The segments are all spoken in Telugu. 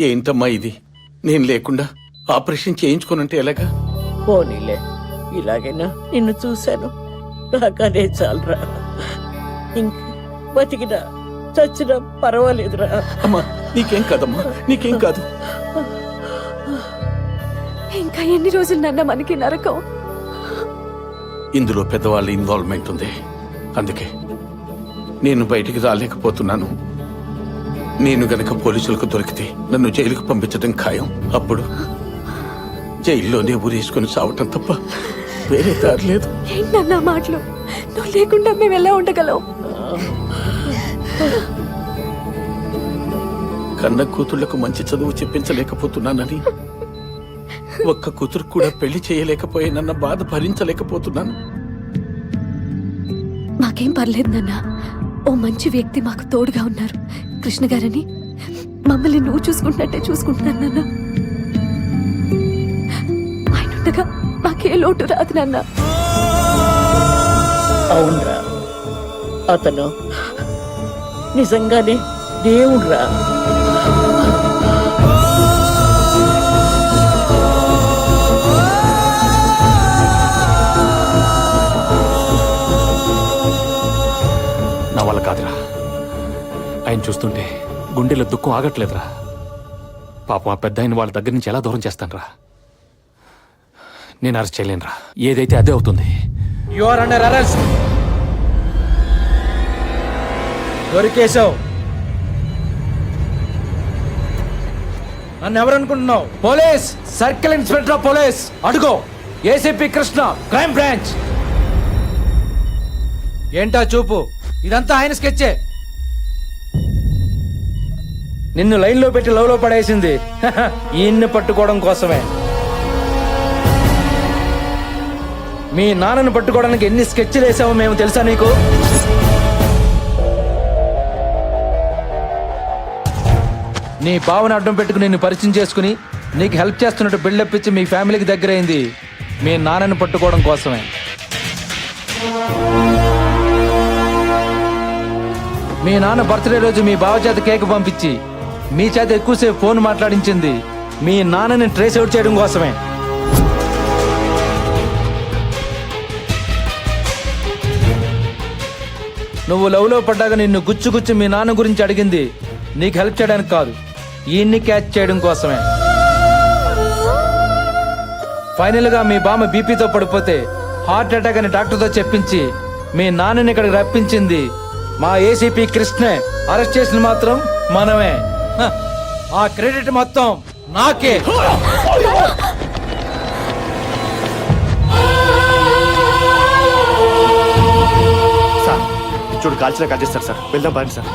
ఏంటమ్మా ఇది? నేను లేకుండా ఆపరేషన్ చేయించుకోనంటే ఎలాగా? పోనీలే ఇలాగైనా నిన్ను చూశాను. నాకనే చాలరా. ఇంక బతికినా చచ్చినా పర్వాలేదురా. అమ్మా నీకేం కాదమ్మా నీకేం కాదు. ఇంకా ఎన్ని రోజులు నాన్న మనకి నరకం? ఇందులో పెద్దవాళ్ళ ఇన్వాల్వ్మెంట్ ఉంది. అందుకే నేను బయటికి రాలేకపోతున్నాను. నేను గనక పోలీసులకు దొరికితే నన్ను జైలుకు పంపించడం ఖాయం. అప్పుడు జైల్లోనే ఊరేసుకుని చావటం తప్ప వేరే దారి లేదు. ఏంటన్నా మాటలు? నువ్వు లేకుండా మేము ఎలా ఉండగలం? కన్న కూతుళ్ళకు మంచి చదువు చెప్పించలేకపోతున్నానని ఒక్క కూతురు కూడా పెళ్ళి చేయలేకపోయానన్న బాధ భరించలేకపోతున్నాను. మాకేం పర్లేదు నాన్న. ఓ మంచి వ్యక్తి మాకు తోడుగా ఉన్నారు. కృష్ణ గారని. మమ్మల్ని నువ్వు చూసుకుంటున్నట్టే చూసుకుంటున్నాను నాన్న. ఆయన ఉండగా మాకే లోటు రాదు నాన్న. అవునరా. అతను నిజంగానే దేవుడు రా ఆయన చూస్తుంటే గుండెలో దుఃఖం ఆగట్లేదురా. పాపం ఆ పెద్ద ఆయన వాళ్ళ దగ్గర నుంచి ఎలా దూరం చేస్తానురా? నేను అరెస్ట్ చేయలేనురా. ఏదైతే అదే అవుతుంది. యు ఆర్ అండర్ అరెస్ట్ దొరికేశావు నన్ను ఎవరనుకుంటున్నావు? Police! Circle inspector of police! అడుగో! ACP Krishna crime branch! ఏంటా చూపు? ఇదంతా ఆయన స్కెచ్చే! నిన్ను లైన్లో పెట్టి లవ్లో పడేసింది. ఈయన్ని పట్టుకోవడం కోసమే. మీ నాన్నను పట్టుకోవడానికి ఎన్ని స్కెచ్లు వేసామో మేము తెలుసా నీకు? నీ బావని అడ్డం పెట్టుకుని నిన్ను పరిచయం చేసుకుని నీకు హెల్ప్ చేస్తున్నట్టు బిల్డప్ ఇచ్చి మీ ఫ్యామిలీకి దగ్గరైంది. మీ నాన్నను పట్టుకోవడం కోసమే. మీ నాన్న బర్త్డే రోజు మీ బావ చేత కేక్ పంపించి మీ చేత ఎక్కువసేపు ఫోన్ మాట్లాడించింది. మీ నాన్నని ట్రేస్ అవుట్ చేయడం కోసమే. నువ్వు లవ్లో పడ్డాక నిన్ను గుచ్చు గుచ్చు మీ నాన్న గురించి అడిగింది. నీకు హెల్ప్ చేయడానికి కాదు. ఈయన్ని క్యాచ్ చేయడం కోసమే. ఫైనల్గా మీ బామ్మ బీపీతో పడిపోతే హార్ట్ అటాక్ అని డాక్టర్తో చెప్పించి మీ నాన్నని ఇక్కడికి రప్పించింది. మా ఏసీపీ కృష్ణే. అరెస్ట్ చేసిన మాత్రం మనమే. ఆ క్రెడిట్ మొత్తం నాకే. సార్ చూడు కాల్చినా కాల్చేస్తారు సార్. వెళ్దాం పదండి సార్.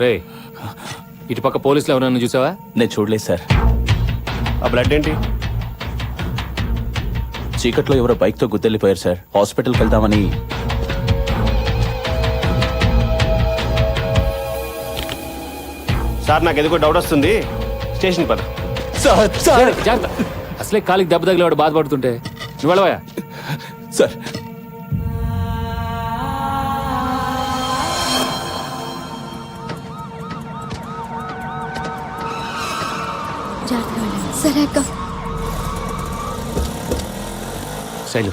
రే ఇటుపక్క పోలీసులు ఎవరైనా చూసావా? నేను చూడలేదు సార్. ఆ బ్లడ్ ఏంటి? చీకట్లో ఎవరో బైక్తో గుద్దెళ్ళిపోయారు సార్. హాస్పిటల్కి వెళ్దామని. సార్ నాకు ఎందుకో డౌట్ వస్తుంది. స్టేషన్ పద. Sir sir. జాగ్రత్త. అసలే కాలికి దెబ్బ తగిలేవాడు బాధపడుతుంటే. నువ్వు వెళ్ళవా సార్ సరే అక్క. శైలు.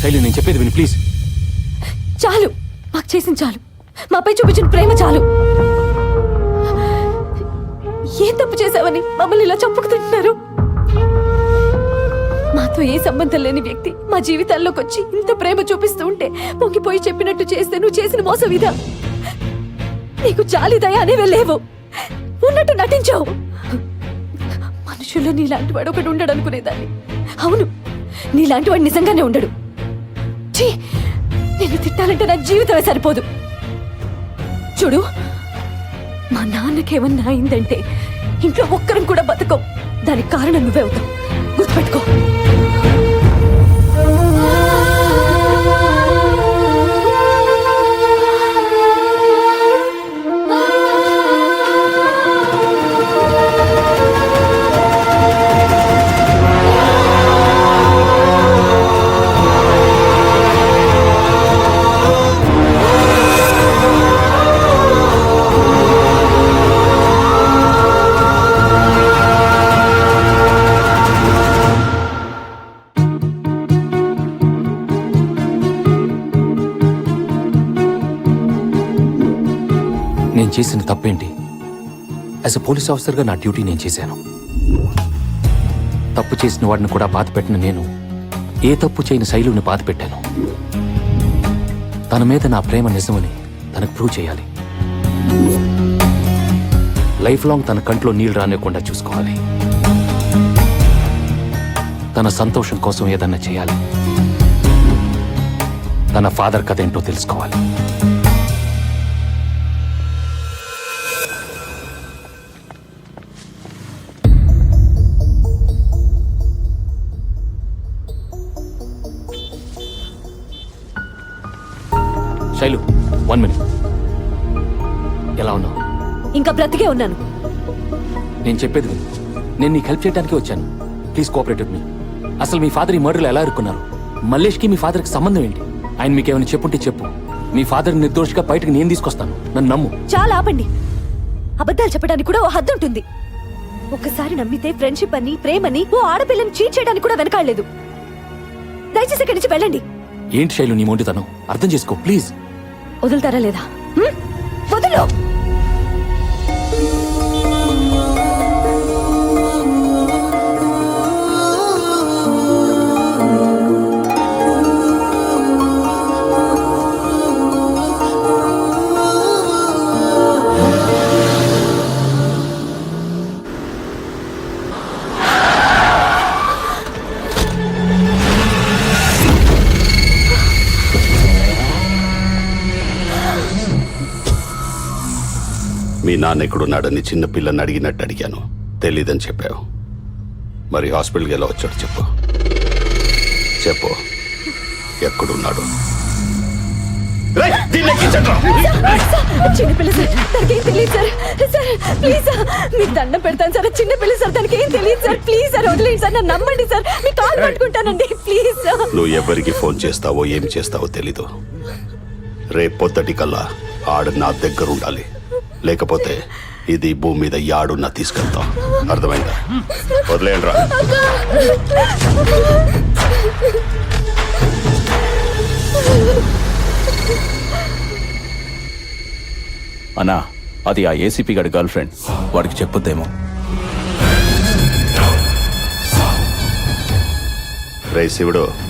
శైలు నేను చెప్పేది విని ప్లీజ్. చాలు. మాకు చేసింది చాలు. మాపై చూపించిన ప్రేమ చాలు. ఏం తప్పు చేశావని మమ్మల్ని ఇలా చంపుకుతుంటున్నారు మాతో ఏ సంబంధం లేని వ్యక్తి మా జీవితాల్లోకి వచ్చి ఇంత ప్రేమ చూపిస్తూ ఉంటే పొంగిపోయి చెప్పినట్టు చేస్తే నువ్వు చేసిన మోసం ఇదా నీకు జాలి దయ అనేవే లేవు. ఉన్నట్టు నటించావు. మనుషుల్లో నీలాంటి వాడు ఒకటి ఉండడు అనుకునేదాన్ని. అవును నీలాంటి వాడు నిజంగానే ఉండడు. ఛీ! నిన్ను తిట్టాలంటే నా జీవితమే సరిపోదు. చూడు మా నాన్నకేమన్నా అయిందంటే ఇంట్లో ఒక్కరం కూడా బతకం దానికి కారణం నువ్వే అవుతావు. గుర్తుపెట్టుకో. తప్పేంటి? యాజ్ అ పోలీస్ ఆఫీసర్గా నా డ్యూటీ నేను చేశాను. తప్పు చేసిన వాడిని కూడా బాధ పెట్టిన నేను ఏ తప్పు చేయని శైలుని బాధ పెట్టాను. తన మీద నా ప్రేమ నిజమని తనకు ప్రూవ్ చేయాలి. లైఫ్ లాంగ్ తన కంట్లో నీళ్ళు రానివ్వకుండా చూసుకోవాలి. తన సంతోషం కోసం ఏదన్నా చేయాలి. తన ఫాదర్ కథ ఏంటో తెలుసుకోవాలి. బ్రతికే ఉన్నాను. నేను చెప్పేది విను. నేను నీకు హెల్ప్ చేయడానికి వచ్చాను. ప్లీజ్ కోఆపరేట్ మీ అసలు మీ ఫాదర్ ఈ మర్డర్లో ఎలా ఇరుక్కున్నారు? మల్లేష్కి మీ ఫాదర్కి సంబంధం ఏంటి? ఆయన మీకు ఏమైనా చెప్పుంటే చెప్పు. మీ ఫాదర్ నిర్దోషిగా బయటకు నేను తీసుకొస్తాను. నన్ను నమ్ము. చాలా ఆపండి. అబద్ధాలు చెప్పడానికి కూడా ఓ హద్దు ఉంటుంది. ఒక్కసారి నమ్మితే ఫ్రెండ్షిప్ అని ప్రేమని ఓ ఆడపిల్లని చీట్ చేయడానికి కూడా వెనకాడలేదు. దయచేసి ఇక్కడి నుంచి వెళ్ళండి. ఏంటి శైలు నీ మొండితనం? అర్థం చేసుకో ప్లీజ్ వదులుతారా లేదా? వదులు! నాన్న ఎక్కడున్నాడని చిన్న పిల్లని అడిగినట్టు అడిగాను. తెలీదని చెప్పావు. మరి హాస్పిటల్కి ఎలా వచ్చాడు చెప్పు. చెప్పు. ఎక్కడున్నాడు. చిన్నపిల్ల సార్ తనకేం తెలియదు సార్. సార్ ప్లీజ్ సార్ మీకు దండం పెడతాను సార్. చిన్నపిల్ల సార్ తనకేం తెలియదు సార్. ప్లీజ్ సార్ వదిలేండి సార్ నన్ను నమ్మండి సార్. మీ కాల్ పట్టుకుంటానండి ప్లీజ్ సార్. నువ్వు ఎవరికి ఫోన్ చేస్తావో ఏం చేస్తావో తెలీదు. రేపు పొద్దుటి కల్లా ఆడు నా దగ్గర ఉండాలి లేకపోతే ఇది భూమి మీద యాడున్నా తీసుకెళ్తాం. అర్థమైందా? వదిలేయండి రా అన్నా అది ఆ ఏసీపీ గడి గర్ల్ ఫ్రెండ్. వాడికి చెప్పొద్దేమో. రే శివుడు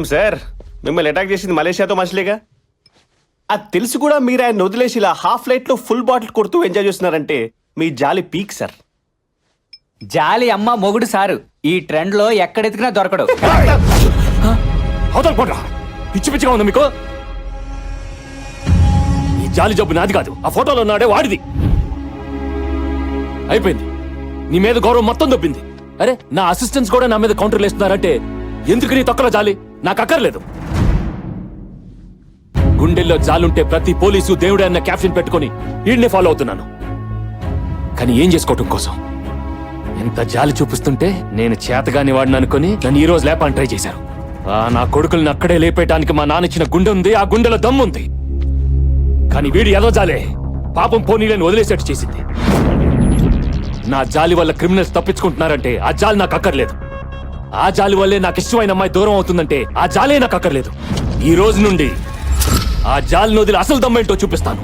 ఏం సార్? మిమ్మల్ని అటాక్ చేసింది మలేషియాతో మనుషులేగా అది తెలిసి కూడా మీరు ఆయన వదిలేసి ఇలా హాఫ్ లైట్లో ఫుల్ బాటిల్ కొడుతూ ఎంజాయ్ చేస్తున్నారంటే మీ జాలి పీక్ సార్ జాలి అమ్మ మొగుడు సారు. ఈ ట్రెండ్లో ఎక్కడెతికినా దొరకడు. అవతల పోట్రా. పిచ్చి పిచ్చిగా ఉంది మీకు? ఈ జాలి జబ్బు నాది కాదు. ఆ ఫోటోలో ఉన్నాడే వాడిది. అయిపోయింది. నీ మీద గౌరవం మొత్తం దొబ్బింది. అరే నా అసిస్టెంట్స్ కూడా నా మీద కౌంటర్లు వేస్తున్నారంటే ఎందుకు నీ తొక్కలో జాలి? నాకు అక్కర్లేదు గుండెల్లో జాలుంటే ప్రతి పోలీసు దేవుడే అన్న క్యాప్షన్ పెట్టుకొని వీడినే ఫాలో అవుతున్నాను. కానీ ఏం చేసుకోవటం కోసం? ఎంత జాలి చూపిస్తుంటే నేను చేతగాని వాడిని అనుకుని నన్ను ఈ రోజు లేపాలని ట్రై చేశారు. ఆ నా కొడుకుల్ని అక్కడే లేపేయటానికి మా నాన్న ఇచ్చిన గుండె ఉంది ఆ గుండెలో దమ్ముంది కానీ వీడు ఎదో జాలే పాపం పోనీలని వదిలేసేట్టు చేసింది. నా జాలి వల్ల క్రిమినల్స్ తప్పించుకుంటున్నారంటే ఆ జాలి నాకు అక్కర్లేదు ఆ జాలి వల్లే నాకు ఇష్టమైన అమ్మాయి దూరం అవుతుందంటే ఆ జాలే నాకు అక్కర్లేదు. ఈ రోజు నుండి ఆ జాలి వదిలి అసలు దమ్మేంటో చూపిస్తాను.